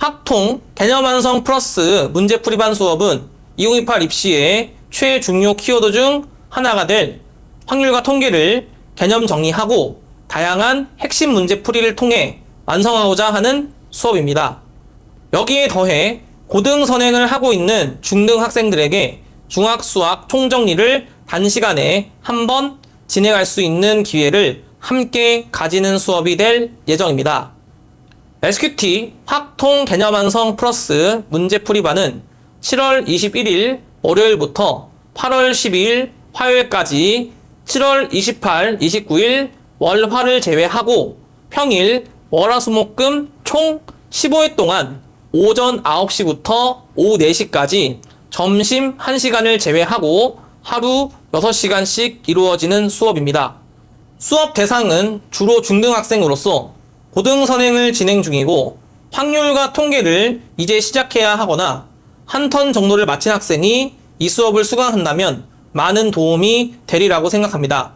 학통 개념 완성 플러스 문제풀이 반 수업은 2028 입시의 최중요 키워드 중 하나가 될 확률과 통계를 개념 정리하고 다양한 핵심 문제풀이를 통해 완성하고자 하는 수업입니다. 여기에 더해 고등 선행을 하고 있는 중등 학생들에게 중학 수학 총정리를 단시간에 한 번 진행할 수 있는 기회를 함께 가지는 수업이 될 예정입니다. SQT 학통 개념 완성 플러스 문제 풀이반은 7월 21일 월요일부터 8월 12일 화요일까지 7월 28, 29일 월, 화를 제외하고 평일 월화수목금 총 15회 동안 오전 9시부터 오후 4시까지 점심 1시간을 제외하고 하루 6시간씩 이루어지는 수업입니다. 수업 대상은 주로 중등학생으로서 고등 선행을 진행 중이고 확률과 통계를 이제 시작해야 하거나 한 턴 정도를 마친 학생이 이 수업을 수강한다면 많은 도움이 되리라고 생각합니다.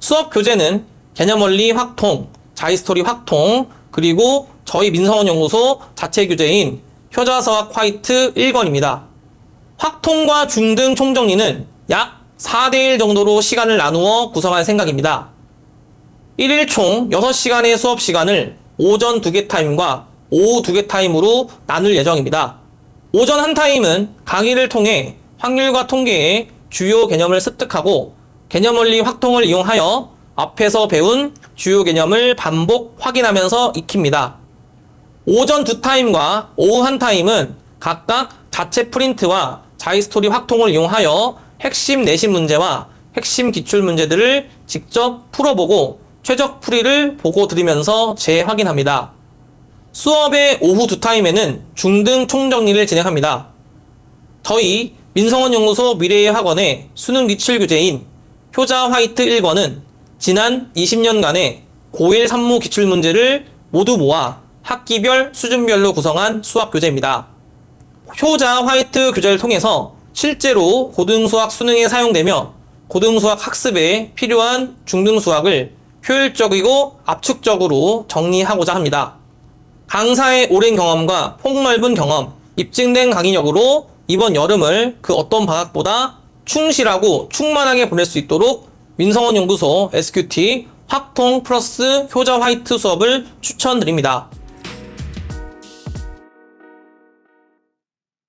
수업 교재는 개념 원리 확통, 자이스토리 확통, 그리고 저희 민성원 연구소 자체 교재인 효자서학 화이트 1권입니다. 확통과 중등 총정리는 약 4대1 정도로 시간을 나누어 구성할 생각입니다. 1일 총 6시간의 수업 시간을 오전 2개 타임과 오후 2개 타임으로 나눌 예정입니다. 오전 한 타임은 강의를 통해 확률과 통계의 주요 개념을 습득하고 개념 원리 확통을 이용하여 앞에서 배운 주요 개념을 반복 확인하면서 익힙니다. 오전 두 타임과 오후 한 타임은 각각 자체 프린트와 자이스토리 확통을 이용하여 핵심 내신 문제와 핵심 기출 문제들을 직접 풀어보고 최적 풀이를 보고 드리면서 재확인합니다. 수업의 오후 두 타임에는 중등 총정리를 진행합니다. 저희 민성원 연구소 미래의 학원의 수능 기출 교재인 효자 화이트 1권은 지난 20년간의 고1 산무 기출 문제를 모두 모아 학기별 수준별로 구성한 수학 교재입니다. 효자 화이트 교재를 통해서 실제로 고등수학 수능에 사용되며 고등수학 학습에 필요한 중등수학을 효율적이고 압축적으로 정리하고자 합니다. 강사의 오랜 경험과 폭넓은 경험, 입증된 강의력으로 이번 여름을 그 어떤 방학보다 충실하고 충만하게 보낼 수 있도록 민성원 연구소 SQT 확통 플러스 효자 화이트 수업을 추천드립니다.